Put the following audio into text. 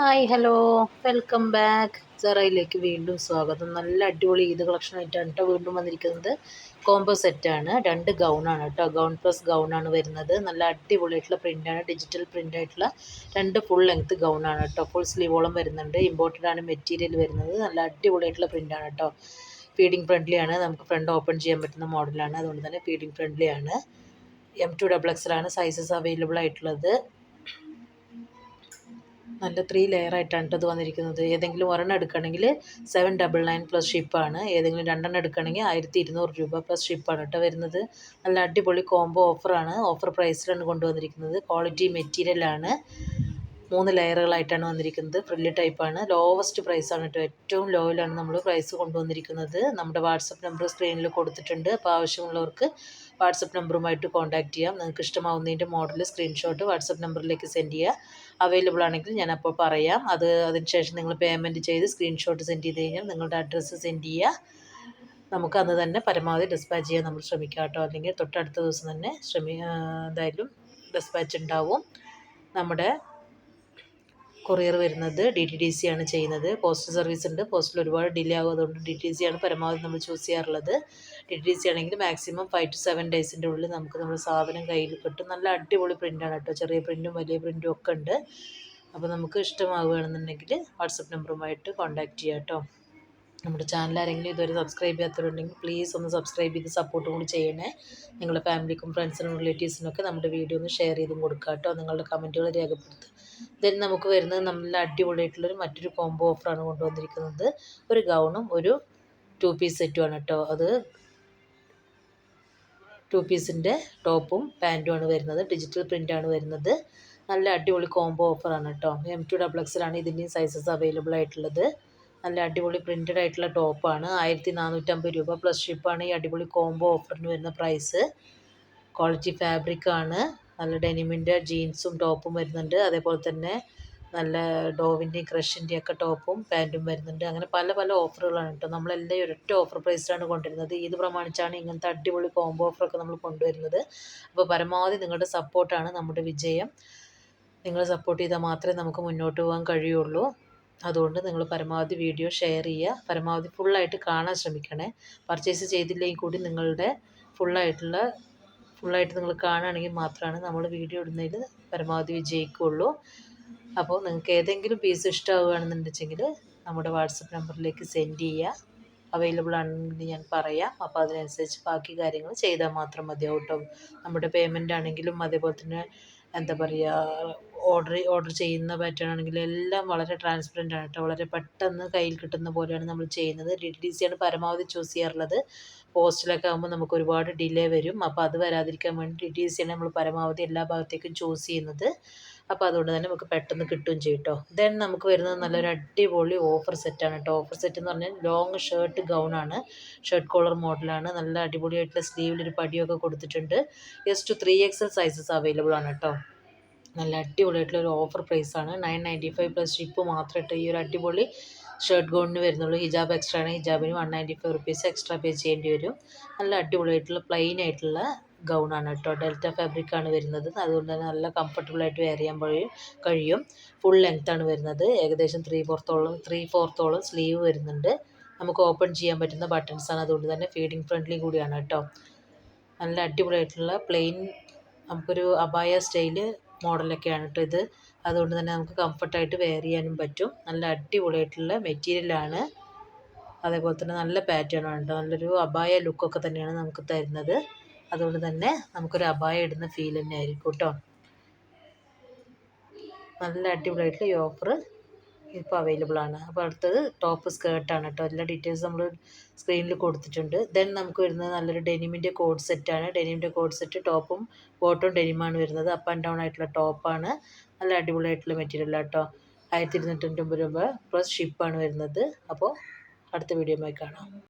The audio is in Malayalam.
Hi hello. Welcome back. സെറയിലേക്ക് വീണ്ടും സ്വാഗതം. നല്ല അടിപൊളി ഈദ് കളക്ഷൻ ആയിട്ടാണ് കേട്ടോ വീണ്ടും വന്നിരിക്കുന്നത്. കോംബോ സെറ്റാണ് രണ്ട് ഗൗണാണ് കേട്ടോ ഗൗൺ പ്ലസ് ഗൗണാണ് വരുന്നത്. നല്ല അടിപൊളിയായിട്ടുള്ള പ്രിന്റാണ് ഡിജിറ്റൽ പ്രിന്റ് ആയിട്ടുള്ള രണ്ട് ഫുൾ ലെങ്ത് ഗൗണാണ് കേട്ടോ ഫുൾ സ്ലീവോളം വരുന്നുണ്ട്. ഇമ്പോർട്ടഡ് ആണ് മെറ്റീരിയൽ വരുന്നത്. നല്ല അടിപൊളിയായിട്ടുള്ള പ്രിന്റാണ് കേട്ടോ ഫീഡിങ് ഫ്രണ്ട്ലി ആണ്. നമുക്ക് ഫ്രണ്ട് ഓപ്പൺ ചെയ്യാൻ പറ്റുന്ന മോഡലാണ് അതുകൊണ്ട് തന്നെ ഫീഡിംഗ് ഫ്രണ്ട്ലിയാണ് എം ടു ഡബിൾ എക്സലാണ് സൈസസ് അവൈലബിൾ ആയിട്ടുള്ളത്. നല്ല ത്രീ ലെയർ ആയിട്ടാണ് ഇത് വന്നിരിക്കുന്നത്. ഏതെങ്കിലും ഒരെണ്ണം എടുക്കുകയാണെങ്കിൽ സെവൻ ഡബിൾ നയൻ പ്ലസ് ഷിപ്പാണ് ഏതെങ്കിലും രണ്ടെണ്ണം എടുക്കുകയാണെങ്കിൽ ആയിരത്തി ഇരുന്നൂറ് രൂപ പ്ലസ് ഷിപ്പാണ് കേട്ടോ വരുന്നത്. നല്ല അടിപൊളി കോംബോ ഓഫറാണ് ഓഫർ പ്രൈസിലാണ് കൊണ്ടുവന്നിരിക്കുന്നത്. ക്വാളിറ്റി മെറ്റീരിയലാണ് മൂന്ന് ലെയറുകളായിട്ടാണ് വന്നിരിക്കുന്നത്. ഫ്രില്ല് ടൈപ്പാണ് ലോവസ്റ്റ് പ്രൈസാണ് കേട്ടോ. ഏറ്റവും ലോയിലാണ് നമ്മൾ പ്രൈസ് കൊണ്ടുവന്നിരിക്കുന്നത്. നമ്മുടെ വാട്സപ്പ് നമ്പർ സ്ക്രീനിൽ കൊടുത്തിട്ടുണ്ട്. അപ്പോൾ ആവശ്യമുള്ളവർക്ക് വാട്സപ്പ് നമ്പറുമായിട്ട് കോൺടാക്റ്റ് ചെയ്യാം. നിങ്ങൾക്ക് ഇഷ്ടമാവുന്നതിന്റെ മോഡൽ സ്ക്രീൻഷോട്ട് വാട്സപ്പ് നമ്പറിലേക്ക് സെൻഡ് ചെയ്യുക. അവൈലബിൾ ആണെങ്കിൽ ഞാൻ അപ്പോൾ പറയാം. അത് അതിനുശേഷം നിങ്ങൾ പേയ്മെന്റ് ചെയ്ത് സ്ക്രീൻഷോട്ട് സെൻഡ് ചെയ്ത് കഴിഞ്ഞാൽ നിങ്ങളുടെ അഡ്രസ്സ് സെൻഡ് ചെയ്യുക. നമുക്ക് അന്ന് തന്നെ പരമാവധി ഡിസ്പാച്ച് ചെയ്യാൻ നമ്മൾ ശ്രമിക്കാം കേട്ടോ. അല്ലെങ്കിൽ തൊട്ടടുത്ത ദിവസം തന്നെ ശ്രമി എന്തായാലും ഡിസ്പാച്ച് ഉണ്ടാവും. നമ്മുടെ കൊറിയർ വരുന്നത് ഡി ടി ഡി സി ആണ് ചെയ്യുന്നത്. പോസ്റ്റൽ സർവീസ് ഉണ്ട്. പോസ്റ്റിൽ ഒരുപാട് ഡിലേ ആകും അതുകൊണ്ട് ഡി ടി സി ആണ് പരമാവധി നമ്മൾ ചൂസ് ചെയ്യാറുള്ളത്. ഡി ടി ഡി സി ആണെങ്കിൽ മാക്സിമം ഫൈവ് ടു സെവൻ ഡേയ്സിന്റെ ഉള്ളിൽ നമുക്ക് നമ്മുടെ സാധനം കയ്യിൽ കിട്ടും. നല്ല അടിപൊളി പ്രിന്റാണ് കേട്ടോ. ചെറിയ പ്രിന്റും വലിയ പ്രിന്റും ഒക്കെ ഉണ്ട്. അപ്പോൾ നമുക്ക് ഇഷ്ടമാവുകയാണെന്നുണ്ടെങ്കിൽ വാട്സപ്പ് നമ്പറുമായിട്ട് കോൺടാക്റ്റ് ചെയ്യാം കേട്ടോ. നമ്മുടെ ചാനൽ ആരെങ്കിലും ഇതുവരെ സബ്സ്ക്രൈബ് ചെയ്യാത്തവരുണ്ടെങ്കിൽ പ്ലീസ് ഒന്ന് സബ്സ്ക്രൈബ് ചെയ്ത് സപ്പോർട്ടും കൂടി ചെയ്യണേ. നിങ്ങളുടെ ഫാമിലിക്കും ഫ്രണ്ട്സിനും റിലേറ്റീവ്സിനും ഒക്കെ നമ്മുടെ വീഡിയോ ഒന്ന് ഷെയർ ചെയ്തും കൊടുക്കുക കേട്ടോ നിങ്ങളുടെ കമന്റുകൾ രേഖപ്പെടുത്തുക. ദെൻ നമുക്ക് വരുന്നത് നല്ല അടിപൊളിയായിട്ടുള്ളൊരു മറ്റൊരു കോംബോ ഓഫറാണ് കൊണ്ടുവന്നിരിക്കുന്നത്. ഒരു ഗൗണും ഒരു ടു പീസ് സെറ്റുമാണ് കേട്ടോ അത് ടു പീസിന്റെ ടോപ്പും പാന്റുമാണ് വരുന്നത്. ഡിജിറ്റൽ പ്രിന്റാണ് വരുന്നത്. നല്ല അടിപൊളി കോംബോ ഓഫറാണ് കേട്ടോ എം ടു ഡബിൾ എക്സിലാണ് ഇതിന്റെയും സൈസസ് അവൈലബിൾ ആയിട്ടുള്ളത്. നല്ല അടിപൊളി പ്രിന്റഡ് ആയിട്ടുള്ള ടോപ്പാണ് ആയിരത്തി നാനൂറ്റമ്പത് രൂപ പ്ലസ് ഷിപ്പാണ് ഈ അടിപൊളി കോംബോ ഓഫറിന് വരുന്ന പ്രൈസ് ക്വാളിറ്റി ഫാബ്രിക് ആണ്. നല്ല ഡെനിമിന്റെ ജീൻസും ടോപ്പും വരുന്നുണ്ട്. അതേപോലെ തന്നെ നല്ല ഡോവിന്റെയും ക്രഷിന്റെയും ഒക്കെ ടോപ്പും പാന്റും വരുന്നുണ്ട്. അങ്ങനെ പല പല ഓഫറുകളാണ് കേട്ടോ. നമ്മളെല്ലാം ഒരൊറ്റ ഓഫർ പ്രൈസിലാണ് കൊണ്ടുവരുന്നത്. ഇത് പ്രമാണിച്ചാണ് ഇങ്ങനത്തെ അടിപൊളി കോംബോ ഓഫറൊക്കെ നമ്മൾ കൊണ്ടുവരുന്നത്. അപ്പോൾ പരമാവധി നിങ്ങളുടെ സപ്പോർട്ടാണ് നമ്മുടെ വിജയം. നിങ്ങൾ സപ്പോർട്ട് ചെയ്താൽ മാത്രമേ നമുക്ക് മുന്നോട്ട് പോകാൻ കഴിയുള്ളൂ. അതുകൊണ്ട് നിങ്ങൾ പരമാവധി വീഡിയോ ഷെയർ ചെയ്യുക. പരമാവധി ഫുള്ളായിട്ട് കാണാൻ ശ്രമിക്കണേ. പർച്ചേസ് ചെയ്തില്ലെങ്കിൽ കൂടി നിങ്ങളുടെ ഫുള്ളായിട്ടുള്ള ഫുള്ളായിട്ട് നിങ്ങൾ കാണുകയാണെങ്കിൽ മാത്രമാണ് നമ്മൾ വീഡിയോ ഇടുന്നതിൽ പരമാവധി വിജയിക്കുകയുള്ളൂ. അപ്പോൾ നിങ്ങൾക്ക് ഏതെങ്കിലും പീസ് ഇഷ്ടമാവുകയാണെന്നുണ്ടെങ്കിൽ നമ്മുടെ വാട്സപ്പ് നമ്പറിലേക്ക് സെൻഡ് ചെയ്യുക. അവൈലബിൾ ആണെന്ന് ഞാൻ പറയാം. അപ്പോൾ അതിനനുസരിച്ച് ബാക്കി കാര്യങ്ങൾ ചെയ്താൽ മാത്രം മതിയാവും കേട്ടോ. നമ്മുടെ പേയ്മെന്റ് ആണെങ്കിലും അതേപോലെ തന്നെ എന്താ പറയുക ഓർഡർ ഓർഡർ ചെയ്യുന്ന പാറ്റേൺ ആണെങ്കിൽ എല്ലാം വളരെ ട്രാൻസ്പെറന്റ് ആണ് കേട്ടോ. വളരെ പെട്ടെന്ന് കയ്യിൽ കിട്ടുന്ന പോലെയാണ് നമ്മൾ ചെയ്യുന്നത്. ഡി പരമാവധി ചൂസ് ചെയ്യാറുള്ളത്. പോസ്റ്റിലൊക്കെ ആകുമ്പോൾ നമുക്ക് ഒരുപാട് ഡിലേ വരും. അപ്പോൾ അത് വരാതിരിക്കാൻ വേണ്ടി ഡി നമ്മൾ പരമാവധി എല്ലാ ഭാഗത്തേക്കും ചൂസ് ചെയ്യുന്നത്. അപ്പോൾ അതുകൊണ്ട് തന്നെ നമുക്ക് പെട്ടെന്ന് കിട്ടുകയും ചെയ്യും കേട്ടോ ദെൻ നമുക്ക് വരുന്നത് നല്ലൊരു അടിപൊളി ഓഫർ സെറ്റാണ് കേട്ടോ ഓഫർ സെറ്റ് എന്ന് പറഞ്ഞാൽ ലോങ് ഷർട്ട് ഗൗണാണ് ഷർട്ട് കോളർ മോഡലാണ് നല്ല അടിപൊളിയായിട്ടുള്ള സ്ലീവിലൊരു പടിയൊക്കെ കൊടുത്തിട്ടുണ്ട്. Two three XL sizes available ആണ് കേട്ടോ നല്ല അടിപൊളിയായിട്ടുള്ള ഒരു ഓഫർ പ്രൈസാണ് nine ninety five plus ship മാത്രമേ ഇട്ട് ഈ ഒരു അടിപൊളി ഷർട്ട് ഗൗണിന് വരുന്നുള്ളൂ. ഹിജാബ് എക്സ്ട്രാ ആണ്. ഹിജാബിന് one ninety five rupees extra pay ചെയ്യേണ്ടി വരും. നല്ല അടിപൊളിയായിട്ടുള്ള പ്ലെയിൻ ആയിട്ടുള്ള ഗൗണാണ് കേട്ടോ. ഡെൽറ്റ ഫാബ്രിക് ആണ് വരുന്നത്. അതുകൊണ്ട് തന്നെ നല്ല കംഫർട്ടബിളായിട്ട് വെയർ ചെയ്യാൻ കഴിയും. ഫുൾ ആണ് വരുന്നത്. ഏകദേശം ത്രീ ഫോർത്തോളം ത്രീ ഫോർത്തോളം സ്ലീവ് വരുന്നുണ്ട്. നമുക്ക് ഓപ്പൺ ചെയ്യാൻ പറ്റുന്ന ബട്ടൺസ് ആണ്. അതുകൊണ്ട് തന്നെ ഫീഡിങ് ഫ്രണ്ട്ലി കൂടിയാണ് കേട്ടോ. നല്ല അടിപൊളിയായിട്ടുള്ള പ്ലെയിൻ നമുക്കൊരു അബായ സ്റ്റൈൽ മോഡലൊക്കെയാണ് കേട്ടോ ഇത്. അതുകൊണ്ട് തന്നെ നമുക്ക് കംഫർട്ടായിട്ട് വെയർ ചെയ്യാനും പറ്റും. നല്ല അടിപൊളിയായിട്ടുള്ള മെറ്റീരിയലാണ് അതേപോലെ തന്നെ നല്ല പാറ്റേൺ ആണ് കേട്ടോ. നല്ലൊരു അബായ ലുക്കൊക്കെ തന്നെയാണ് നമുക്ക് തരുന്നത്. അതുകൊണ്ട് തന്നെ നമുക്കൊരു അപായം ഇടുന്ന ഫീൽ തന്നെ ആയിരിക്കും കേട്ടോ. നല്ല അടിപൊളിയായിട്ടുള്ള ഈ ഓഫർ ഇപ്പോൾ അവൈലബിൾ ആണ്. അപ്പോൾ അടുത്തത് ടോപ്പ് സ്കേർട്ടാണ് കേട്ടോ. എല്ലാ ഡീറ്റെയിൽസ് നമ്മൾ സ്ക്രീനിൽ കൊടുത്തിട്ടുണ്ട്. ദെൻ നമുക്ക് വരുന്നത് നല്ലൊരു ഡെനിമിന്റെ കോഡ് സെറ്റാണ് ഡെനിമിന്റെ കോഡ് സെറ്റ് ടോപ്പും ബോട്ടും ഡെനിമാണ് വരുന്നത്. അപ്പ് ആൻഡ് ഡൗൺ ആയിട്ടുള്ള ടോപ്പാണ് നല്ല അടിപൊളിയായിട്ടുള്ള മെറ്റീരിയൽ കേട്ടോ. ആയിരത്തി ഇരുന്നൂറ്റമ്പത് രൂപ പ്ലസ് ഷിപ്പാണ് വരുന്നത്. അപ്പോൾ അടുത്ത വീഡിയോയുമായി കാണാം.